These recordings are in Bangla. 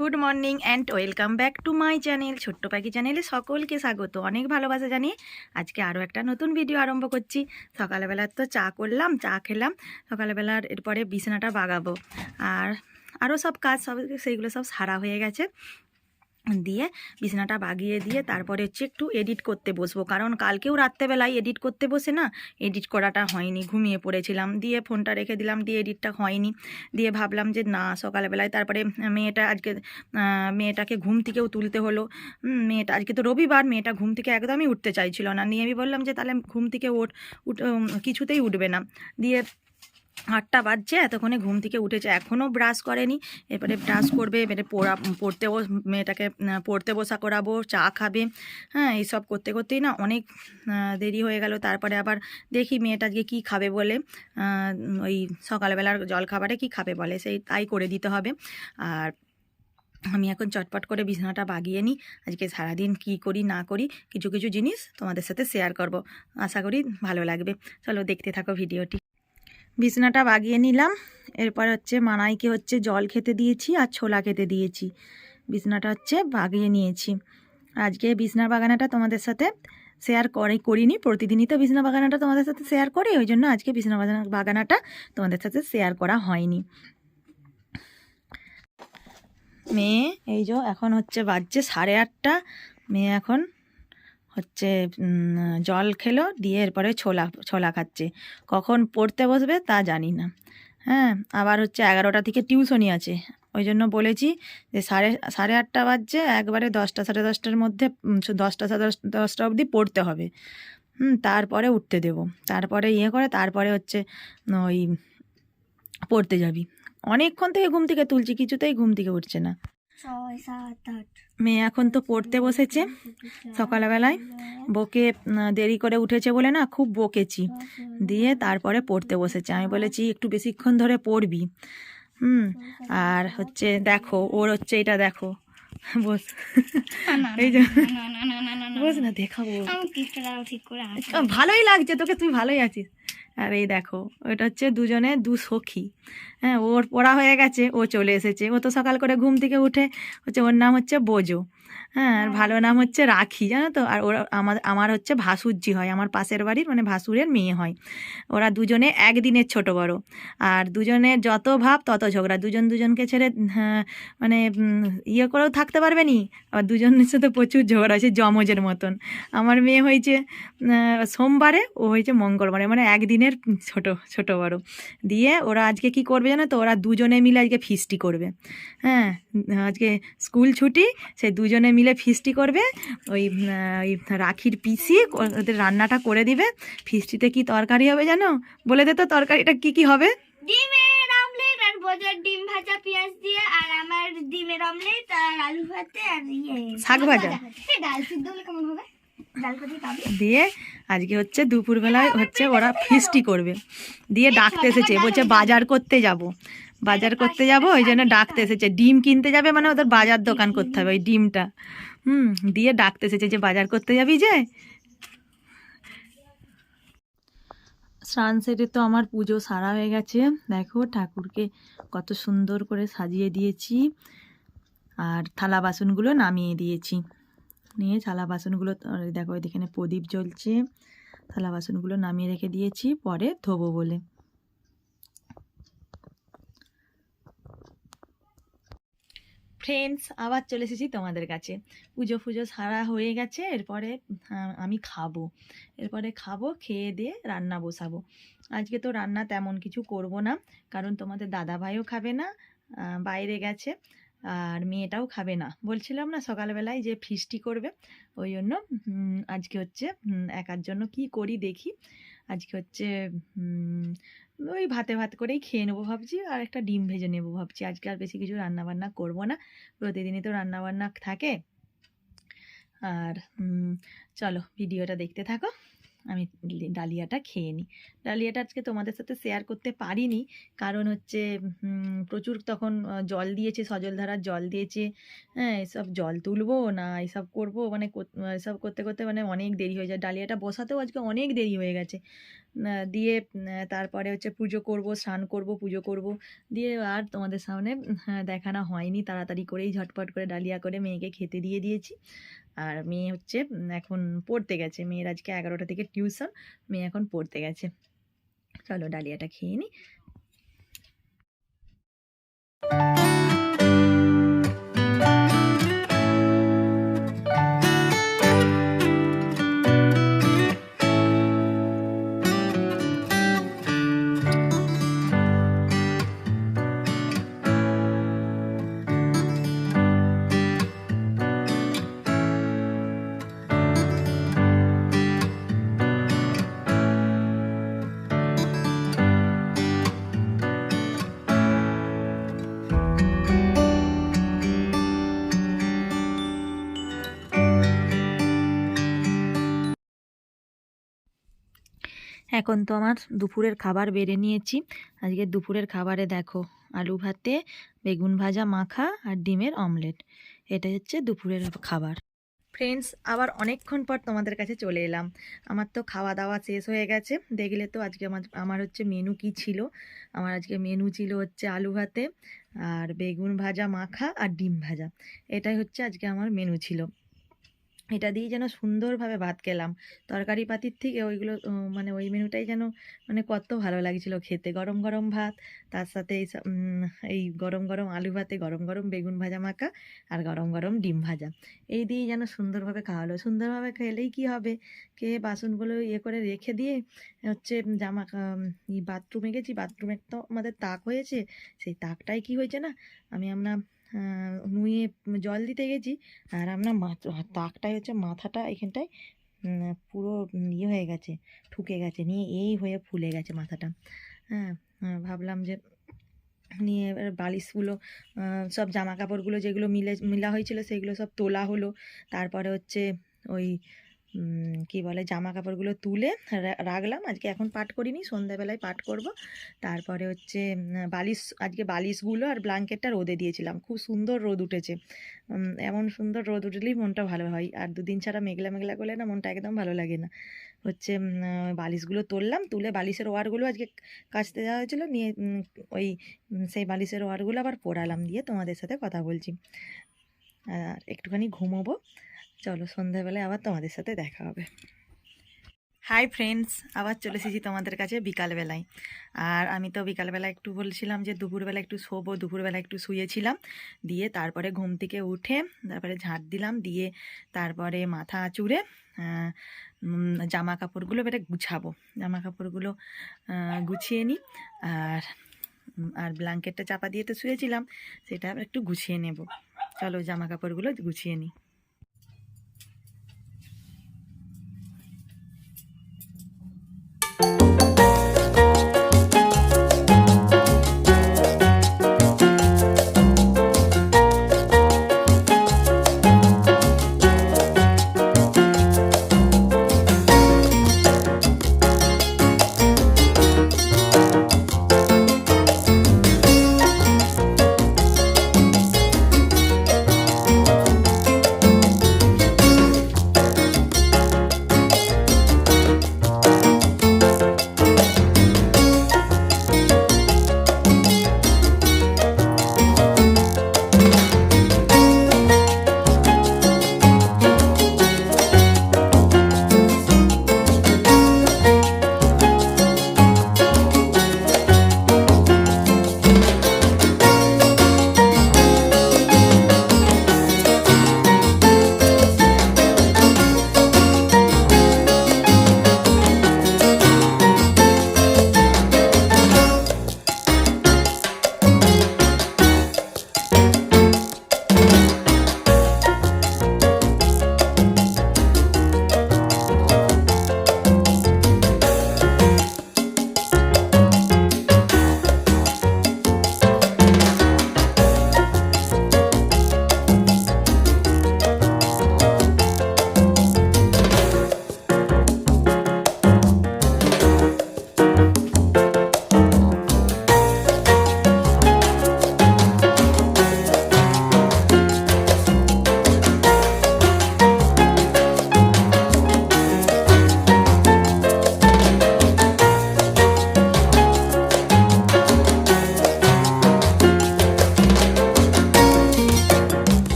Good morning and welcome back to my channel ছোট্ট পাখি চ্যানেলে সকলকে স্বাগত। অনেক ভালোবাসা জানিয়ে আজকে আরও একটা নতুন ভিডিও আরম্ভ করছি। সকালবেলার তো চা করলাম, চা খেলাম। সকালবেলার এরপরে বিছানাটা বাগাবো। আর আরও সব কাজ, সব সেইগুলো সব সারা হয়ে গেছে। দিয়ে বিছানাটা বাগিয়ে দিয়ে তারপরে হচ্ছে একটু এডিট করতে বসবো। কারণ কালকেও রাত্রেবেলায় এডিট করতে বসে না এডিট করাটা হয়নি। ঘুমিয়ে পড়েছিলাম। দিয়ে ফোনটা রেখে দিলাম। দিয়ে এডিটটা হয়নি। দিয়ে ভাবলাম যে না, সকালবেলায় তারপরে মেয়েটা আজকে মেয়েটাকে ঘুম থেকেও তুলতে হলো। মেয়েটা, আজকে তো রবিবার, মেয়েটা ঘুম থেকে একদমই উঠতে চাইছিল না। নিয়ে আমি বললাম যে তাহলে ঘুম থেকে ওঠ, উঠ কিছুতেই উঠবে না। দিয়ে আটটা বাজছে, এতক্ষণে ঘুম থেকে উঠেছে, এখনও ব্রাশ করেনি। এবারে ব্রাশ করবে, এবারে পড়া পড়তে মেয়েটাকে পড়তে বসা করাবো, চা খাবে হ্যাঁ এইসব করতে করতেই না অনেক দেরি হয়ে গেল। তারপরে আবার দেখি মেয়েটা আজকে কী খাবে বলে ওই সকালবেলার জল খাবারে কী খাবে বলে, সেই তাই করে দিতে হবে। আর আমি এখন চটপট করে বিছানাটা বাগিয়ে নিই। আজকে সারাদিন কি করি, না করি, কিছু কিছু জিনিস তোমাদের সাথে শেয়ার করব। আশা করি ভালো লাগবে। চলো দেখতে থাকো ভিডিওটি। বিছানাটা বাগিয়ে নিলাম। এরপর হচ্ছে মানাইকে হচ্ছে জল খেতে দিয়েছি আর ছোলা খেতে দিয়েছি। বিছানাটা হচ্ছে বাগিয়ে নিয়েছি। আজকে বিছনার বাগানাটা তোমাদের সাথে শেয়ার করে করিনি। প্রতিদিনই তো বিছনা বাগানাটা তোমাদের সাথে শেয়ার করি, ওই জন্য আজকে বিছনা বাগানাটা তোমাদের সাথে শেয়ার করা হয়নি। মেয়ে, এই যে এখন হচ্ছে বাজছে সাড়ে আটটা। মেয়ে এখন হচ্ছে জল খেলো, দিয়ে এরপরে ছোলা ছোলা খাচ্ছে। কখন পড়তে বসবে তা জানি না। হ্যাঁ আবার হচ্ছে এগারোটা থেকে টিউশনি আছে। ওই জন্য বলেছি যে সাড়ে সাড়ে আটটা বাজছে, একবারে দশটা, সাড়ে দশটার মধ্যে দশটা, সাড়ে দশ- দশটা অবধি পড়তে হবে। হুম, তারপরে উঠতে দেবো। তারপরে ইয়ে করে, তারপরে হচ্ছে ওই পড়তে যাবি। অনেকক্ষণ থেকে ঘুম থেকে তুলছি, কিছুতেই ঘুম থেকে উঠছে না। মেয়ে এখন তো পড়তে বসেছে। সকালবেলায় বকে দেরি করে উঠেছে বলে না খুব বকেছি। দিয়ে তারপরে পড়তে বসেছে। আমি বলেছি একটু বেশিক্ষণ ধরে পড়বি। হুম আর হচ্ছে দেখো ওর হচ্ছে এটা দেখো। বস। এই যে বস না। দেখাবো। ভালোই লাগছে তোকে তুই ভালোই আছিস। আর এই দেখো, ওটা হচ্ছে দুজনে দু সখী। হ্যাঁ ওর পড়া হয়ে গেছে, ও চলে এসেছে। ও তো সকাল করে ঘুম থেকে উঠে, হচ্ছে ওর নাম হচ্ছে বোজো। হ্যাঁ আর ভালো নাম হচ্ছে রাখি জানো তো? আর ওরা আমার আমার হচ্ছে ভাসুজ্জি হয় আমার পাশের বাড়ির মানে ভাসুরের মেয়ে হয়। ওরা দুজনে একদিনের ছোট বড় আর দুজনের যত ভাব তত ঝগড়া। দুজন দুজনকে ছেড়ে হ্যাঁ, মানে ইয়ে করেও থাকতে পারবে নি? আবার দুজনের সাথে প্রচুর ঝগড়া আছে জমজের মতন। আমার মেয়ে হয়েছে সোমবারে ও হয়েছে মঙ্গলবারে মানে একদিনের ছোট ছোট বড়। দিয়ে ওরা আজকে কি করবে জানো তো? ওরা দুজনে মিলে আজকে ফিস্টি করবে। হ্যাঁ আজকে স্কুল ছুটি সে দুজনে মিলে ফিস্টি করবে ওই ওই রাখির পিসি ওদের রান্নাটা করে দিবে। ফিস্টিতে কি তরকারি হবে জানো? বলে দে তো তরকারিটা কি কি হবে? ডিমের অমলেট আর বোঝার ডিম ভাজা পেঁয়াজ দিয়ে আর আমার ডিমের অমলেট আর আলু ভাতে আর ইয়ে শাক ভাজা। ডাল সিদ্ধ হলে কেমন হবে? ডাল ভাজি খাবে দিয়ে? আজকে হচ্ছে দুপুরবেলায় হচ্ছে ওরা ফিস্টি করবে। দিয়ে ডাকতে এসেছে বলছে বাজার করতে যাব। বাজার করতে যাব, ওই জন্য ডাকতে এসেছে। ডিম কিনতে যাবে মানে ওদের বাজার দোকান করতে হবে, ওই ডিমটা। হুম, দিয়ে ডাকতে এসেছে যে বাজার করতে যাবি যে। স্নান সেরে তো আমার পুজো সারা হয়ে গেছে। দেখো ঠাকুরকে কত সুন্দর করে সাজিয়ে দিয়েছি। আর থালা বাসনগুলো নামিয়ে দিয়েছি। নিয়ে থালা বাসনগুলো দেখো এখানে প্রদীপ জ্বলছে। থালা বাসনগুলো নামিয়ে রেখে দিয়েছি, পরে ধোবো বলে। ফ্রেন্ডস আবার চলে এসেছি তোমাদের কাছে। পুজো ফুজো সারা হয়ে গেছে, এরপরে আমি খাব। এরপরে খাব, খেয়ে দিয়ে রান্না বসাবো। আজকে তো রান্না তেমন কিছু করব না, কারণ তোমাদের দাদা ভাইও খাবে না বাইরে গেছে, আর মেয়েটাও খাবে না। বলছিলাম না সকালবেলায় যে ফিস্টি করবে, ওই জন্য আজকে হচ্ছে একার জন্য কি করি দেখি। আজকে হচ্ছে ওই ভাতে ভাত করেই খেয়ে নেব ভাবছি, আর একটা ডিম ভেজে নেব ভাবছি। আজকে আর বেশি কিছু রান্নাবান্না করব না। প্রতিদিনই তো রান্নাবান্না থাকে। আর চলো ভিডিওটা দেখতে থাকো। আমি ডালিয়াটা খেয়ে নিই। ডালিয়াটা আজকে তোমাদের সাথে শেয়ার করতে পারিনি। কারণ হচ্ছে প্রচুর তখন জল দিয়েছে সজলধারার জল দিয়েছে। হ্যাঁ এসব জল তুলবো না এসব করব মানে এসব করতে করতে মানে অনেক দেরি হয়ে যায়। ডালিয়াটা বসাতেও আজকে অনেক দেরি হয়ে গেছে। দিয়ে তারপরে হচ্ছে পুজো করব স্নান করব পুজো করব। দিয়ে আর তোমাদের সামনে হ্যাঁ, দেখানো হয়নি। তাড়াতাড়ি করেই ঝটপট করে ডালিয়া করে মেয়েকে খেতে দিয়ে দিয়েছি। আর মেয়ে হচ্ছে এখন পড়তে গেছে। মেয়ের আজকে এগারোটা থেকে টিউশন, মেয়ে এখন পড়তে গেছে। চলো ডালিয়াটা খেয়ে নিই এখন তো আমার দুপুরের খাবার বেড়ে নিয়েছি। আজকে দুপুরের খাবারে দেখো, আলু ভাতে, বেগুন ভাজা, মাখা আর ডিমের অমলেট। এটা হচ্ছে দুপুরের খাবার। ফ্রেন্ডস আবার অনেকক্ষণ পর তোমাদের কাছে চলে এলাম। আমার তো খাওয়া দাওয়া শেষ হয়ে গেছে। দেখলে তো আজকে আমার আমার হচ্ছে মেনু কি ছিল? আমার আজকে মেনু ছিল হচ্ছে আলু ভাতে আর বেগুন ভাজা, মাখা আর ডিম ভাজা। এটাই হচ্ছে আজকে আমার মেনু ছিল। এটা দিয়ে যেন সুন্দরভাবে ভাত খেলাম। তরকারি পাতির থেকে ওইগুলো মানে ওই মেনুটাই যেন মানে কত ভালো লাগছিল খেতে। গরম গরম ভাত, তার সাথে এই এই গরম গরম আলু ভাতে গরম গরম বেগুন ভাজা মাখা আর গরম গরম ডিম ভাজা। এই দিয়ে যেন সুন্দরভাবে খাওয়ালো সুন্দরভাবে খেলেই কি হবে? কে বাসনগুলো ইয়ে করে রেখে দিয়ে হচ্ছে জামা বাথরুমে গেছি, বাথরুমে তো আমাদের তাক হয়েছে। সেই তাকটাই কি হয়েছে না? আমি আমরা নুয়ে জল দিতে গেছি। আর আমরা তাকটাই হচ্ছে মাথাটা এখানটায় পুরো ইয়ে হয়ে গেছে, ঠুকে গেছে, নিয়ে এই হয়ে ফুলে গেছে মাথাটা। হ্যাঁ ভাবলাম যে নিয়ে এবার বালিশগুলো সব জামা কাপড়গুলো যেগুলো মিলে মিলা হয়েছিল সেগুলো সব তোলা হলো। তারপরে হচ্ছে ওই কি বলে জামা কাপড়গুলো তুলে রাখলাম। আজকে এখন পাট করিনি, সন্ধ্যাবেলায় পাট করব। তারপরে হচ্ছে বালিশ, আজকে বালিশগুলো আর ব্ল্যাঙ্কেটটা রোদে দিয়েছিলাম। খুব সুন্দর রোদ উঠেছে। এমন সুন্দর রোদ উঠলেই মনটা ভালো হয়। আর দুদিন ছাড়া মেঘলা মেঘলা করলে না মনটা একদম ভালো লাগে না। হচ্ছে বালিশগুলো তুললাম, তুলে বালিশের ওয়ারগুলো আজকে কাচতে যাওয়া হয়েছিলো। নিয়ে ওই সেই বালিশের ওয়ারগুলো আবার পোড়ালাম দিয়ে তোমাদের সাথে কথা বলছি। আর একটুখানি ঘুমোবো। চলো সন্ধ্যাবেলায় আবার তোমাদের সাথে দেখা হবে। হাই ফ্রেন্ডস আবার চলে এসেছি তোমাদের কাছে বিকালবেলায়। আর আমি তো বিকালবেলা একটু বলছিলাম যে দুপুরবেলা একটু শোবো দুপুরবেলা একটু শুয়েছিলাম। দিয়ে তারপরে ঘুম থেকে উঠে তারপরে ঝাঁট দিলাম, দিয়ে তারপরে মাথা চুড়ে জামা কাপড়গুলো এবারে গুছাবো। জামা কাপড়গুলো গুছিয়ে নিই। আর আর ব্ল্যাঙ্কেটটা চাপা দিয়ে তো শুয়েছিলাম, সেটা একটু গুছিয়ে নেব। চলো জামা কাপড়গুলো গুছিয়ে নিই।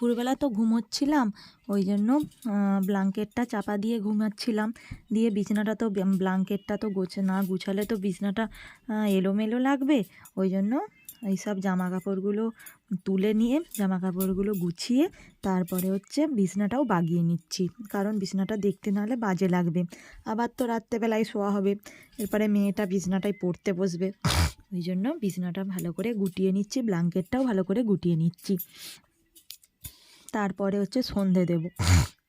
দুপুরবেলা তো ঘুমোচ্ছিলাম, ওই জন্য ব্লাঙ্কেটটা চাপা দিয়ে ঘুমাচ্ছিলাম। দিয়ে বিছানাটা তো ব্লাঙ্কেটটা তো গোছে, না গুছালে তো বিছানাটা এলোমেলো লাগবে। ওই জন্য এইসব জামা কাপড়গুলো তুলে নিয়ে জামা কাপড়গুলো গুছিয়ে তারপরে হচ্ছে বিছনাটাও বাগিয়ে নিচ্ছি। কারণ বিছনাটা দেখতে নাহলে বাজে লাগবে। আবার তো রাত্রেবেলায় শোয়া হবে। এরপরে মেয়েটা বিছনাটায় পড়তে বসবে। ওই জন্য বিছনাটা ভালো করে গুটিয়ে নিচ্ছি ব্ল্যাঙ্কেটটাও ভালো করে গুটিয়ে নিচ্ছি। তারপরে হচ্ছে সন্ধে দেব।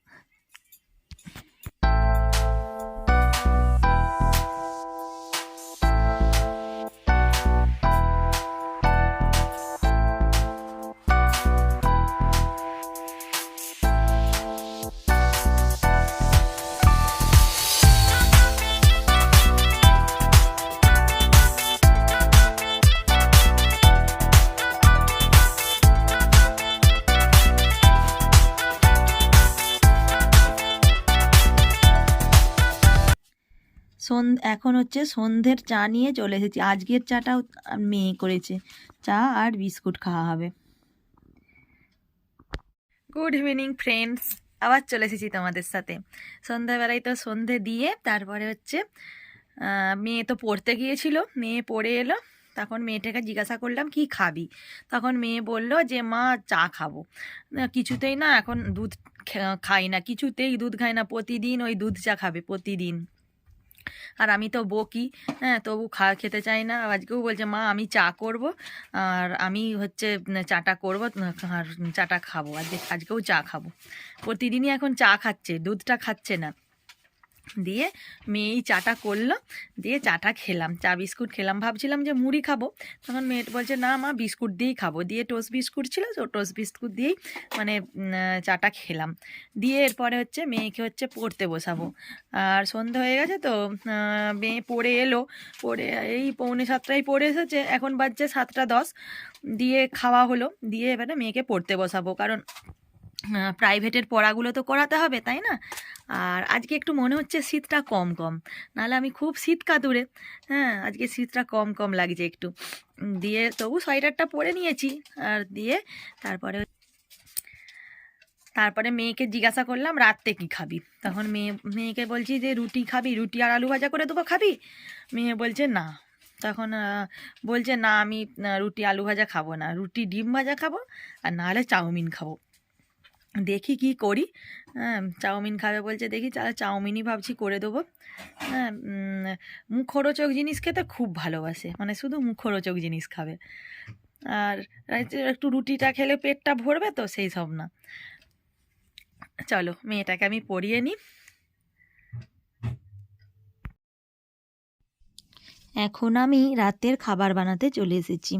এখন হচ্ছে সন্ধ্যের চা নিয়ে চলে এসেছি। আজকের চাটাও মেয়ে করেছে। চা আর বিস্কুট খাওয়া হবে। গুড ইভিনিং ফ্রেন্ডস আবার চলে এসেছি তোমাদের সাথে। সন্ধ্যাবেলায় তো সন্ধে দিয়ে তারপরে হচ্ছে মেয়ে তো পড়তে গিয়েছিল। মেয়ে পড়ে এলো। তখন মেয়েটাকে জিজ্ঞাসা করলাম, কি খাবি? তখন মেয়ে বলল যে, মা, চা খাব। কিছুতেই না, এখন দুধ খাই না। কিছুতেই দুধ খাই না। প্রতিদিন ওই দুধ চা খাবে, প্রতিদিন। আর আমি তো বকি হ্যাঁ তবু খা, খেতে চাই না। আজকেও বলছে, মা, আমি চা করব, আর আমি হচ্ছে চাটা করব আর চাটা খাব। আজকে, আজকেও চা খাব। প্রতিদিনই এখন চা খাচ্ছে, দুধটা খাচ্ছে না। দিয়ে মেয়েই চাটা করল, দিয়ে চাটা খেলাম। চা, বিস্কুট খেলাম। ভাবছিলাম যে মুড়ি খাব। তখন মেয়ে বলছে, না মা, বিস্কুট দিয়েই খাব। দিয়ে টোস্ট বিস্কুট ছিল, তো টোস্ট বিস্কুট দিয়েই মানে চাটা খেলাম। দিয়ে এরপরে হচ্ছে মেয়েকে হচ্ছে পড়তে বসাবো। আর সন্ধ্যা হয়ে গেছে তো মেয়ে পড়ে এলো। পড়ে এই পৌনে সাতটায় পড়ে এসেছে। এখন বাজছে সাতটা দশ। দিয়ে খাওয়া হলো। দিয়ে এবারে মেয়েকে পড়তে বসাবো। কারণ প্রাইভেটের পড়াগুলো তো করাতে হবে, তাই না? আর আজকে একটু মনে হচ্ছে শীতটা কম কম, নাহলে আমি খুব শীত কাতুরে হ্যাঁ আজকে শীতটা কম কম লাগছে একটু। দিয়ে তবু সোয়েটারটা পরে নিয়েছি, আর দিয়ে তারপরে তারপরে মেয়েকে জিজ্ঞাসা করলাম, রাত্রে কি খাবি? তখন মেয়ে, মেয়েকে বলছি যে, রুটি খাবি, রুটি আর আলু ভাজা করে দেবো, খাবি? মেয়ে বলছে, না। তখন বলছে, না, আমি রুটি আলু ভাজা খাব না, রুটি ডিম ভাজা খাব, আর নাহলে চাউমিন খাব। দেখি কি করি। হ্যাঁ চাউমিন খাবে বলছে, দেখি তাহলে চাউমিনই ভাবছি করে দেবো। হ্যাঁ মুখরোচক জিনিস খেতে খুব ভালোবাসে মানে শুধু মুখরোচক জিনিস খাবে। আর একটু রুটিটা খেলে পেটটা ভরবে তো সেই সব না। চলো, মেয়েটাকে আমি পড়িয়ে নিই। এখন আমি রাতের খাবার বানাতে চলে এসেছি।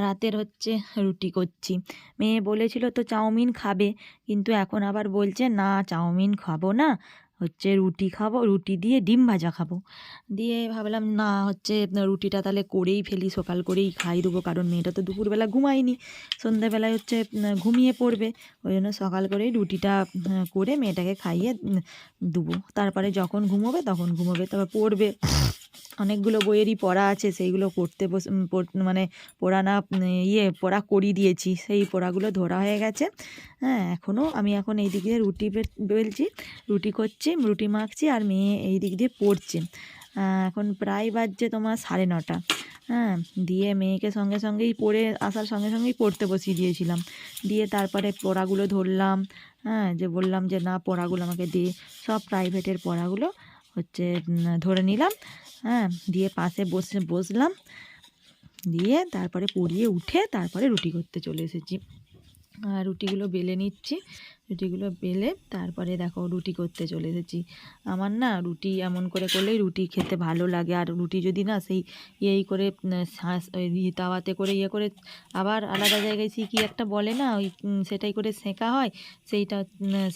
রাতের হচ্ছে রুটি করছি। মেয়ে বলেছিল, তো চাউমিন খাবে। কিন্তু এখন আবার বলছে, না, চাউমিন খাব না। হচ্ছে রুটি খাব, রুটি দিয়ে ডিম ভাজা খাব। দিয়ে ভাবলাম, না, হচ্ছে রুটিটা তাহলে করেই ফেলি, সকাল করেই খাই দেবো, কারণ মেয়েটা তো দুপুরবেলা ঘুমায়নি। সন্ধ্যাবেলায় হচ্ছে ঘুমিয়ে পড়বে। ওই জন্য সকাল করেই রুটিটা করে মেয়েটাকে খাইয়ে দেবো। তারপরে যখন ঘুমোবে, তখন ঘুমোবে, তারপর পড়বে। অনেকগুলো বইয়েরই পড়া আছে, সেইগুলো করতে মানে পড়া না ইয়ে পড়া করি দিয়েছি। সেই পড়াগুলো ধরা হয়ে গেছে। হ্যাঁ এখনও আমি এখন এই দিক রুটি বেলছি। রুটি করছি রুটি মাখছি আর মেয়ে এই দিক দিয়ে পড়ছে। এখন প্রায় বাজছে তোমার সাড়ে নটা। হ্যাঁ দিয়ে মেয়েকে সঙ্গে সঙ্গেই পড়ে আসার সঙ্গে সঙ্গেই পড়তে বসিয়ে দিয়েছিলাম। দিয়ে তারপরে পড়াগুলো ধরলাম। হ্যাঁ যে বললাম যে, না, পড়াগুলো আমাকে দিয়ে সব প্রাইভেটের পড়াগুলো হচ্ছে ধরে নিলাম। হ্যাঁ দিয়ে পাশে বসে, বসলাম। দিয়ে তারপরে পড়িয়ে উঠে তারপরে রুটি করতে চলে এসেছি। আর রুটিগুলো বেলে নিচ্ছি। রুটিগুলো বেলে তারপরে দেখো রুটি করতে চলে এসেছি। আমার না রুটি এমন করে করলেই রুটি খেতে ভালো লাগে। আর রুটি যদি না সেই ইয়েই করে তাওয়াতে করে ইয়ে করে আবার আলাদা জায়গায় সে কি একটা বলে না, ওই সেটাই করে সেঁকা হয়, সেইটা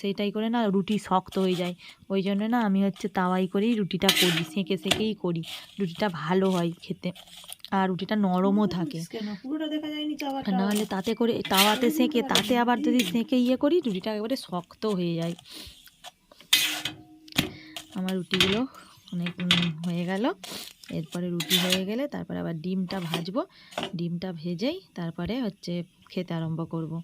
সেইটাই করে না রুটি শক্ত হয়ে যায়। ওই জন্য না আমি হচ্ছে তাওয়াই করেই রুটিটা করি, সেঁকে সেঁকেই করি। রুটিটা ভালো হয় খেতে। আর রুটিটা নরমও থাকে। নাহলে তাতে করে তাওয়াতে সেঁকে তাতে আবার যদি সেঁকে ইয়ে করি রুটিটা একেবারে শক্ত হয়ে যায়। আমার রুটিগুলো অনেক হয়ে গেল। এরপরে রুটি হয়ে গেলে তারপরে আবার ডিমটা ভাজবো। ডিমটা ভেজেই তারপরে হচ্ছে খেতে আরম্ভ করব।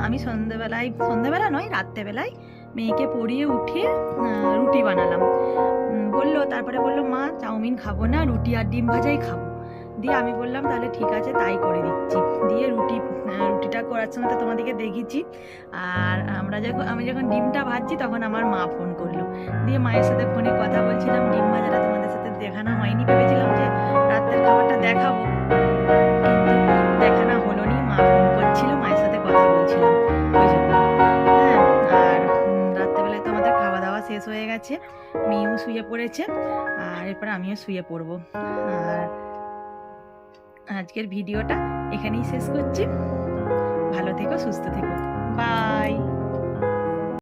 আমি সন্ধেবেলায় সন্ধেবেলা নয় রাত্রেবেলায় মেয়েকে পরিয়ে উঠে আহ, রুটি বানালাম। বলল তারপরে বলল মা চাউমিন খাব না রুটি আর ডিম ভাজাই খাব। দিয়ে আমি বললাম তাহলে ঠিক আছে তাই করে দিচ্ছি। দিয়ে রুটি রুটিটা করার সময় তো তোমাদেরকে দেখেছি আর আমরা যখন আমি যখন ডিমটা ভাজছি তখন আমার মা ফোন করল। দিয়ে মায়ের সাথে ফোনে কথা বলছিলাম। ডিম ভাজাটা তোমাদের সাথে দেখানো হয়নি। ভেবেছিলাম যে রাতের খাবারটা দেখাবো। শেষ হয়ে গেছে। মেয়েও শুয়ে পড়েছে, আর এরপর আমিও শুয়ে পড়ব। আর আজকের ভিডিওটা এখানেই শেষ করছি। ভালো থেকো, সুস্থ থেকো।